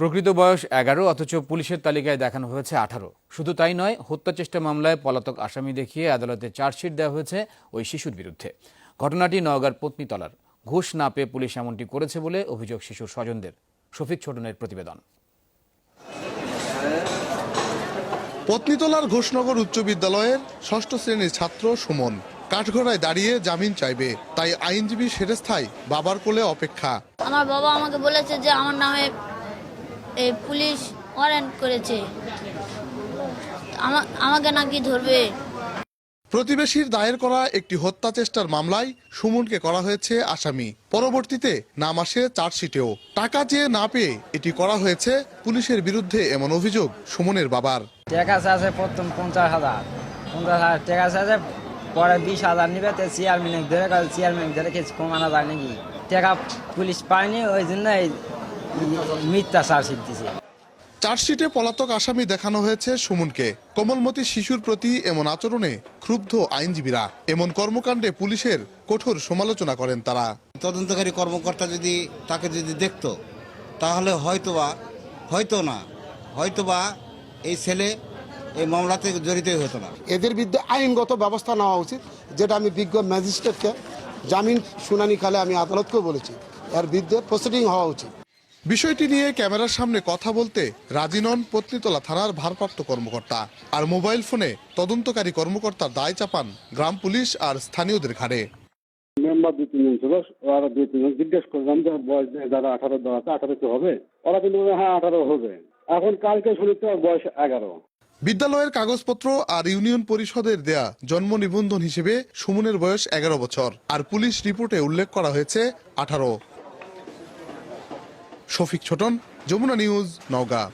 প্রকৃত বয়স এগারো অথচ পুলিশের তালিকায় দেখানো হয়েছে আঠারো। শুধু তাই নয় হত্যা চেষ্টা মামলায় পলাতক আসামি দেখিয়ে আদালতে চার্জশিট দেওয়া হয়েছে ওই শিশুর বিরুদ্ধে। ঘটনাটি নওগাঁর পত্নীতলার। ঘুষ না পেয়ে পুলিশ এমনটি করেছে বলে অভিযোগ শিশুর স্বজনদের। শফিক ছোটনের প্রতিবেদন। পত্নীতলার ঘোষনগর উচ্চ বিদ্যালয়ের ষষ্ঠ শ্রেণির ছাত্র সুমন কাঠগড়ায় দাঁড়িয়ে জামিন চাইবে। তাই আইনজীবী সেরেস্থায় বাবার কোলে অপেক্ষা। আমার বাবা আমাকে বলেছে যে আমার নামে এই পুলিশ ওয়ারেন্ট করেছে। আমাকে নাকি ধরবে। প্রতিবেশীর দায়ের করা একটি হত্যা চেষ্টার মামলায় সুমনকে করা হয়েছে আসামি। পরবর্তীতে নাম আসে চার্জশিটেও। টাকা চেয়ে না পেয়ে এটি করা হয়েছে পুলিশের বিরুদ্ধে এমন অভিযোগ সুমনের বাবার। টাকা আছে প্রথম পঞ্চাশ হাজার। পঞ্চাশ হাজার টাকা আছে পরে বিশ হাজার নিবে তো চেয়ারম্যান ধরে গেল চেয়ারম্যান ধরে কিছু কমানো যায় নাকি? টাকা পুলিশ পায়নি ওই জন্য এই মিথ্যা চার্জশিট দিছে চার্জশিটে পলাতক আসামি দেখানো হয়েছে সুমনকে। কোমলমতি শিশুর প্রতি এমন আচরণে ক্ষুব্ধ আইনজীবীরা। এমন কর্মকাণ্ডে পুলিশের কঠোর সমালোচনা করেন তারা। তদন্তকারী কর্মকর্তা যদি তাকে যদি দেখতো তাহলে হয়তোবা হয়তো না হয়তোবা এই ছেলে এই মামলাতে জড়িতই হতো না। এদের বিরুদ্ধে আইনগত ব্যবস্থা নেওয়া উচিত যেটা আমি বিজ্ঞ ম্যাজিস্ট্রেটকে জামিন শুনানিকালে আমি আদালতকেও বলেছি। এর বিরুদ্ধে প্রসিডিং হওয়া উচিত। বিষয়টি নিয়ে ক্যামেরার সামনে কথা বলতে রাজি নন পত্নীতলা থানার ভারপ্রাপ্ত কর্মকর্তা। আর মোবাইল ফোনে তদন্তকারী কর্মকর্তার দায় চাপান গ্রাম পুলিশ আর স্থানীয়দের ঘাড়ে। মেম্বার দু তিনজন ছিল ওরা দু তিনজন। জিজ্ঞেস করলাম যে বয়স যারা আঠারো আছে আঠারো কি হবে? ওরা কিন্তু হ্যাঁ আঠারো হবে। এখন কালকে বয়স এগারো। বিদ্যালয়ের কাগজপত্র আর ইউনিয়ন পরিষদের দেয়া জন্ম নিবন্ধন হিসেবে সুমনের বয়স এগারো বছর। আর পুলিশ রিপোর্টে উল্লেখ করা হয়েছে আঠারো। শফিক ছোটন যমুনা নিউজ নওগাঁ।